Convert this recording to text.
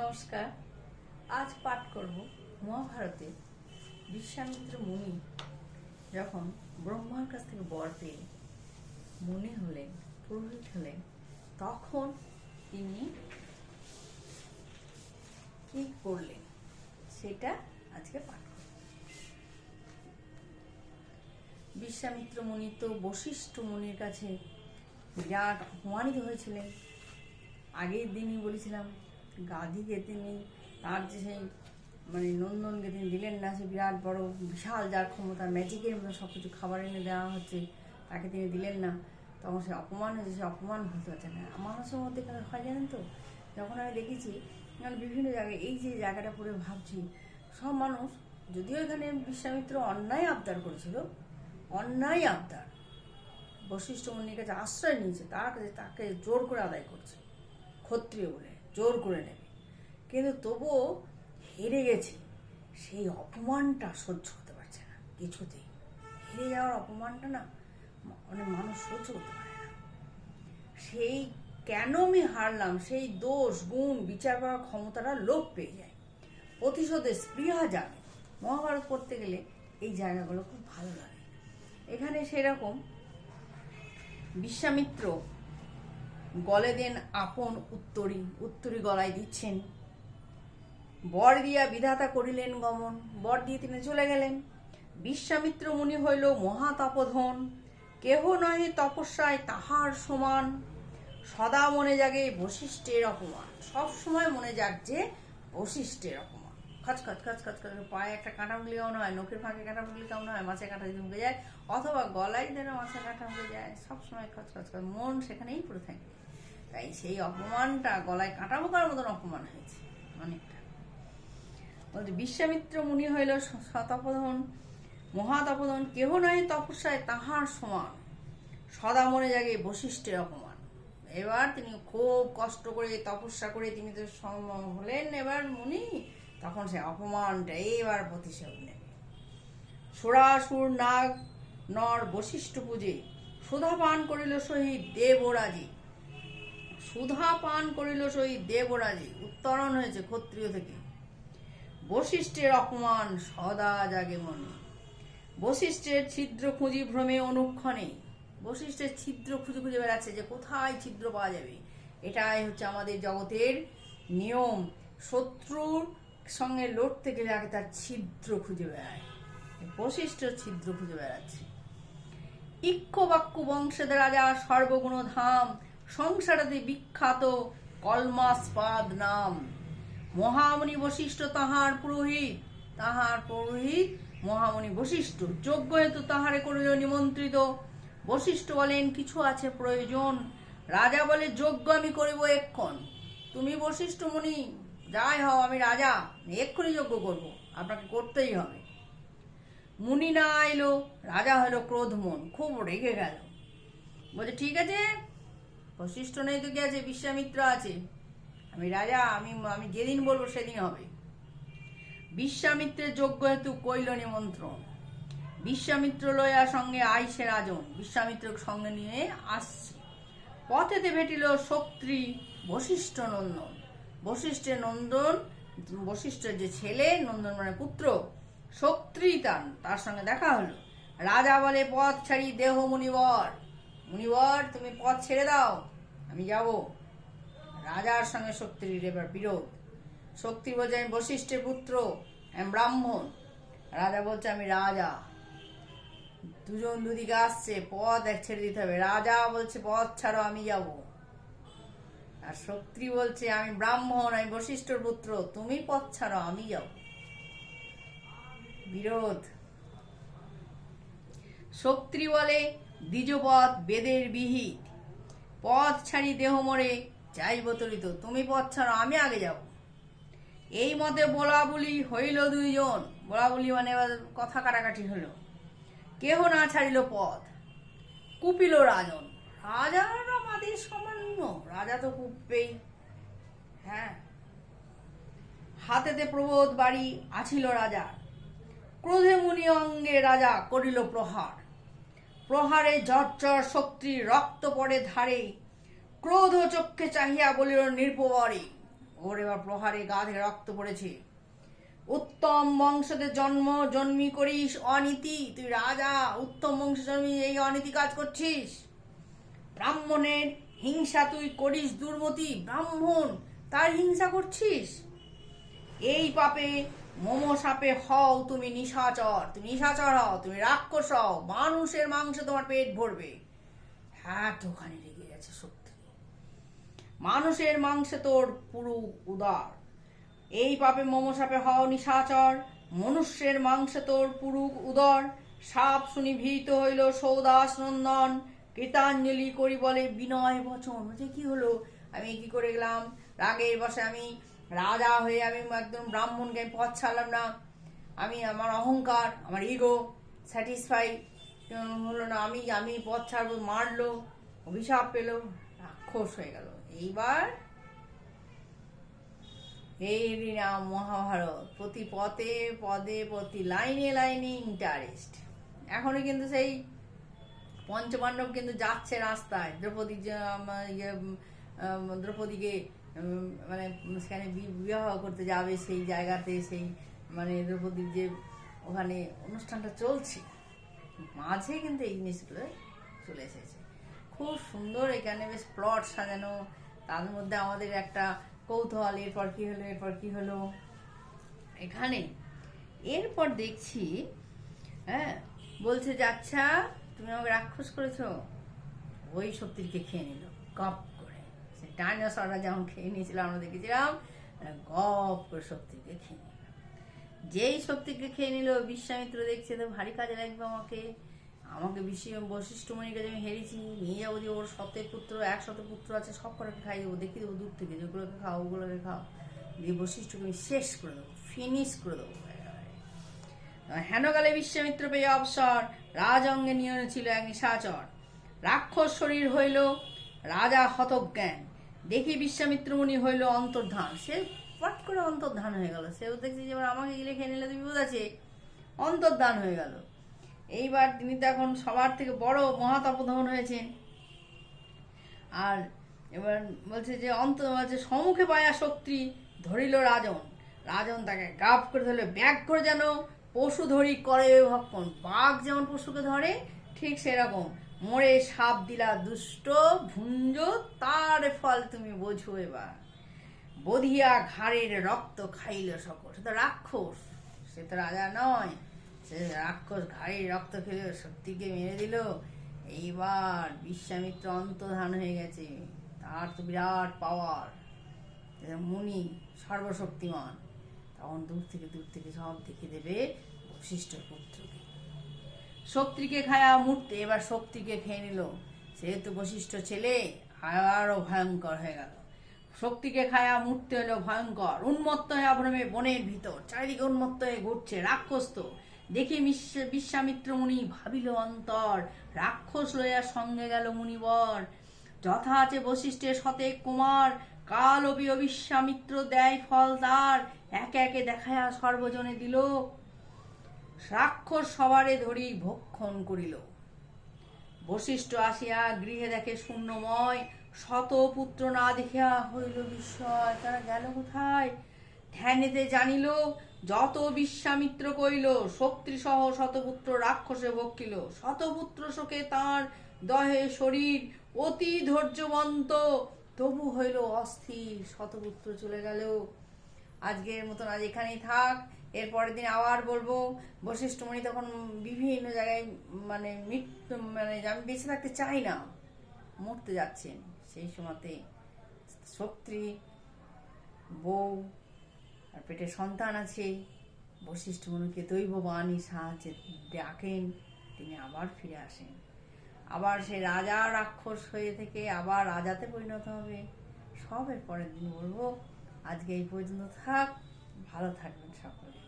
নমস্কার। আজ পাঠ করব মহাভারতে বিশ্বামিত্র মুনি যখন ব্রহ্মার কাছ থেকে বর পেয়ে মুনি হলেন, পুরোহিত হলেন, তখন তিনি কি করলেন সেটা আজকে পাঠ করব। বিশ্বামিত্র মুনি তো বশিষ্ঠ মুনির কাছে বিরাট অপমানিত হয়েছিলেন। আগের দিনই বলেছিলাম গাদিকে তিনি তার যে সেই মানে নন্দনকে তিনি দিলেন না, সে বিরাট বড় বিশাল যার ক্ষমতা, ম্যাজিকের মতো সব কিছু খাবার এনে দেওয়া হচ্ছে, তাকে তিনি দিলেন না। তখন সে অপমান হয়েছে, সে অপমান ভুলতে পারছে না। মানুষের মধ্যে হয় জানেন তো? যখন আমি দেখেছি মানে বিভিন্ন জায়গায় এই যে জায়গাটা পড়ে ভাবছি, সব মানুষ, যদিও এখানে বিশ্বামিত্র অন্যায় আবদার করেছিল, অন্যায় আবদার, বশিষ্ঠ মুনির কাছে আশ্রয় নিয়েছে, তার কাছে তাকে জোর করে আদায় করছে, ক্ষত্রিয় বলে। জোর করে নেবে। কিন্তু তবুও হেরে গেছে। সেই অপমানটা সহ্য করতে পারছে না, কিছুতেই। হেরে যাওয়ার অপমানটা না মানে মানুষ সহ্য করতে পারে না। সেই কেন আমি হারলাম, সেই দোষ, গুণ, বিচার করার ক্ষমতাটা লোপ পেয়ে যায়। প্রতিশোধের স্পৃহা জাগে। মহাভারত পড়তে গেলে এই জায়গাগুলো খুব ভালো লাগে। এখানে সেরকম বিশ্বামিত্র গলে দেন আপন উত্তরী উত্তরী গলায় দিচ্ছেন। বর দিয়া বিধাতা করিলেন গমন, বর দিয়ে তিনি চলে গেলেন। বিশ্বামিত্র মুনি হইল মহাতপধন, কেহ নহে তপস্যায় তাহার সমান। সদা মনে জাগে বশিষ্ঠের অপমান, সব সময় মনে জাগছে বশিষ্ঠের অপমান। খচ খচ খচ খচ খচ, পায়ে একটা কাঁটা মুগলি কেমন হয় নখের ফাঁকে কাঁটা মুগলি কেমন হয় মাছের কাঁটা যদি যায়, অথবা গলায় যেন মাছের কাঁটা মুখে যায় সবসময় খচ খচ করে মন সেখানেই পড়ে থাকে। তাই সেই অপমানটা গলায় কাঁটা বোকার মতন অপমান হয়েছে, অনেকটা। বলতে বিশ্বামিত্র মুনি হইল শতপধন মহাতপধন কেহ নয় তপস্যায় তাহার সমান। সদা মনে জাগে বশিষ্ঠের অপমান। এবার তিনি খুব কষ্ট করে তপস্যা করে তিনি তো সম- হলেন। এবার মুনি তখন সে অপমানটা এবার প্রতিশোধ নেবে সুরাসুর নাগ নর বশিষ্ঠ পূজে সুধা পান করিল শহীদ দেবরাজী। সুধা পান করিল সেই দেবরাজে। উত্তরণ হয়েছে ক্ষত্রিয় থেকে। বশিষ্ঠের অপমান সদা জাগে মনে। বশিষ্ঠের ছিদ্র খুঁজি ভ্রমে অনুক্ষণে। বশিষ্ঠের ছিদ্র খুঁজে খুঁজে বেড়াচ্ছে যে কোথায় ছিদ্র পাওয়া যাবে। এটাই হচ্ছে আমাদের জগতের নিয়ম। শত্রুর সঙ্গে লড়তে গেলে আগে তার ছিদ্র খুঁজে বেড়ায়। বশিষ্ঠ ছিদ্র খুঁজে বেড়াচ্ছে। ইক্ষবাক্যু বংশের রাজা সর্বগুণ ধাম সংসারাতে বিখ্যাত কলমাসপাদ নাম। মহামণি বশিষ্ঠ তাহার পুরোহিত। তাহার পুরোহিত মহামণি বশিষ্ঠ। যোগ্য হেতু তাহারে করিল নিমন্ত্রিত। বশিষ্ঠ বলেন, কিছু আছে প্রয়োজন। রাজা বলে যোগ্য আমি করিব এক্ষণ। তুমি বশিষ্ঠ মুনি যাই হও, আমি রাজা। এক্ষুনি যোগ্য করব। আপনাকে করতেই হবে। মুনি না এলো। রাজা হলো ক্রোধমন। খুব রেগে গেল। বলছে, ঠিক আছে বশিষ্ঠ নেই তো কি আছে বিশ্বামিত্র আছে। আমি রাজা, আমি আমি যেদিন বলব সেদিন হবে। বিশ্বামিত্রের যোগ্য হেতু কৈল নিমন্ত্রণ। বিশ্বামিত্র লয়া সঙ্গে আইসে রাজন। বিশ্বামিত্র সঙ্গে নিয়ে আসছে। পথেতে ভেটিল শক্তি বশিষ্ঠ নন্দন। বশিষ্ঠের নন্দন, বশিষ্ঠের যে ছেলে, নন্দন মানে পুত্র শক্তি তার সঙ্গে দেখা হলো। রাজা বলে, পথ ছাড়ি দেহ মুনিবর। মুনিবর, তুমি পথ ছেড়ে দাও। আমি যাব। রাজার সঙ্গে শক্তির এবার বিরোধ। শক্তি বলছে, আমি বশিষ্ঠের পুত্র, আমি ব্রাহ্মণ। রাজা বলছে, আমি রাজা। দুজন দুদিকে আসছে, পথ এক ছেড়ে দিতে হবে। রাজা বলছে, পথ ছাড়ো, আমি যাব। আর শক্তি বলছে, আমি ব্রাহ্মণ, আমি বশিষ্ঠর পুত্র, তুমি পথ ছাড়ো, আমি যাব। বিরোধ। শক্তি বলে দ্বিজপথ বেদের বিহিত। পথ ছাড়ি দেহ মরে যাইব তরিত, তুমি পথ ছাড়ো, আমি আগে যাব। এই মতে বলা বলি হইল দুইজন। বলা বলি মানে কথা কাটাকাটি হলো। কেহ না ছাড়িল পথ, কুপিল রাজন। রাজার আমাদের সামান্য রাজা তো কুপবেই। হ্যাঁ। হাতেতে প্রবোধ বাড়ি আছিল রাজা ক্রোধে মুনি অঙ্গে রাজা করিল প্রহার। প্রহারে ঝরঝর শক্তি, রক্ত পড়ে ধারে, ক্রোধ চক্ষে চাহিয়া বলিল, নির্পবরে। ওর এবার প্রহারে গা থেকে রক্ত পড়েছে। উত্তম বংশদের জন্ম, জন্মি করিস, অনীতি। তুই রাজা, উত্তম বংশ জন্মি, এই অনীতি কাজ করছিস? ব্রাহ্মণের হিংসা তুই করিস, দুর্মতি, ব্রাহ্মণ, তার হিংসা করছিস? এই পাপে মোমো সাপে হও, তুমি নিশাচর। তুমি নিশাচর হও, তুমি রাক্ষস হও, মানুষের মাংসে তোমার পেট ভরবে। হ্যাঁ ওখানে লেগে গেছে সত্যি। মানুষের মাংসে তোর পুরো উদার। এই পাপে মোমো সাপে হও, নিশাচর। মনুষ্যের মাংসে তোর পুরুক উদর। সাপ শুনি ভীত হইল, সৌদাস নন্দন। কৃতাঞ্জলি করি বলে বিনয় বচন। যে কি হলো? আমি কি করে গেলাম? রাগের বসে আমি রাজা হয়ে আমি একদম ব্রাহ্মণকে আমি পথ ছাড়লাম না। আমি আমার অহংকার আমার ইগো স্যাটিসফাই হলো না আমি আমি পথ ছাড়বো মারলো অভিশাপ পেল রাক্ষস হয়ে গেল। এইবার এই নাম মহাভারত প্রতি পথে পদে প্রতি লাইনে লাইনে ইন্টারেস্ট এখনও কিন্তু সেই পঞ্চপাণ্ডব কিন্তু যাচ্ছে রাস্তায়। দ্রৌপদী ইয়ে, দ্রৌপদীকে মানে সেখানে বিবাহ করতে যাবে সেই জায়গাতে, সেই মানে দ্রৌপদীর যে ওখানে অনুষ্ঠানটা চলছে, মাঝে কিন্তু এই জিনিসগুলো চলে এসেছে। খুব সুন্দর এখানে বেশ প্লট সাজানো, তার মধ্যে আমাদের একটা কৌতূহল, এরপর কী হলো, এরপর কী হলো। এখানে এরপর দেখছি হ্যাঁ বলছে যে আচ্ছা তুমি আমাকে রাক্ষস করেছ? ওই শক্তিকে খেয়ে নিল। সে ডাইনোসররা যেমন খেয়ে নিয়েছিল, আমরা দেখেছিলাম গপ করে শক্তিকে খেয়ে নিল। যেই শক্তিকে খেয়ে নিল বিশ্বামিত্র দেখছে তো ভারী কাজে লাগবে আমাকে। আমাকে বিশ্ব বশিষ্ঠমণিকে যে আমি হেরেছি। নিয়ে যাব যে ওর শতের পুত্র এক শত পুত্র আছে, সব কটাকে খাই দেবো। দেখিয়ে দেবো দূর থেকে। যেগুলোকে খাও, ওগুলোকে খাও। দিয়ে বশিষ্ঠকে আমি শেষ করে দেবো ফিনিশ করে দেবো। হেনকালে বিশ্বামিত্র পেয়ে অবসর। রাজঙ্গে নিয়ন ছিল এক নিশাচর। রাক্ষস শরীর হইল রাজা হতজ্ঞান। দেখি বিশ্বামিত্র মুনি হইল অন্তর্ধান। সে পট করে অন্তর্ধান হয়ে গেল। সেও দেখছি যে আমাকে গিলে খেয়ে নিলে তো বিপদ আছে অন্তর্ধান হয়ে গেল। এইবার তিনি তো এখন সবার থেকে বড় মহাতপধন হয়েছেন। আর এবার বলছে যে অন্ত, বলছে সম্মুখে পায়া শক্তি ধরিল রাজন। রাজন তাকে গাপ করে ধরলে, ব্যাগ করে যেন পশু ধরি করে, ভক্ষণ। বাঘ যেমন পশুকে ধরে, ঠিক সেরকম। মোড়ে সাপ দিলা দুষ্ট ভুঞ্জ, তার ফল তুমি বোঝো এবার। বধিয়া ঘাড়ের রক্ত খাইল সকল। সে তো রাক্ষস, সে তো রাজা নয়, সে রাক্ষস ঘাড়ের রক্ত খেলে সত্যিকে মেরে দিল। এইবার বিশ্বামিত্র অন্তধান হয়ে গেছে। তার তো বিরাট পাওয়ার। মুনি সর্বশক্তিমান। তখন দূর থেকে দূর থেকে সব দেখে দেবে বশিষ্ঠ পুত্রকে। শক্তিকে খায়া মূর্তি এবার শক্তিকে খেয়ে নিল। সেহেতু বশিষ্ঠ ছেলে আরও ভয়ঙ্কর হয়ে গেল। শক্তিকে খায়া মূর্তি হলো ভয়ঙ্কর, উন্মত্ত হয়ে অভ্রমে বনের ভিতর, চারিদিকে উন্মত্ত হয়ে ঘুরছে রাক্ষস তো দেখি বিশ্বামিত্র মুনি ভাবিল অন্তর, রাক্ষস লইয়া সঙ্গে গেল মুনিবর। যথা আছে বশিষ্ঠের সতে কুমার, কাল অবি বিশ্বামিত্র দেয় ফল তার। একে একে দেখায়া সর্বজনে দিল রাক্ষস সবারে ধরি ভক্ষণ করিল। বশিষ্ঠ আসিয়া গৃহে দেখে শূন্যময় শত পুত্র না দেখিয়া হইল, বিস্ময়, তারা গেল কোথায়? ধ্যানেতে জানিল, যত বিশ্বামিত্র কইল শক্তি সহ শতপুত্র রাক্ষসে ভক্ষিল। শতপুত্র শোকে তার দহে শরীর অতি ধৈর্যবন্ত তবু হইল অস্থির, শতপুত্র চলে গেল। আজকের মতন আজ এখানেই থাক। এর পরের দিন আবার বলব, বশিষ্ঠমণি তখন বিভিন্ন জায়গায় মানে মৃত্যু মানে আমি বেঁচে থাকতে চাই না, মরতে যাচ্ছেন। সেই সময়তে শক্তি বউ আর পেটে সন্তান আছে। বশিষ্ঠ মনুকে দৈব বাণী সাহায্যে ডাকেন, তিনি আবার ফিরে আসেন। আবার সে রাজা রাক্ষস হয়ে থেকে আবার রাজাতে পরিণত হবে। সবের পরের দিন বলব আজকে এই পর্যন্ত থাক ভালো থাকবেন সকলে।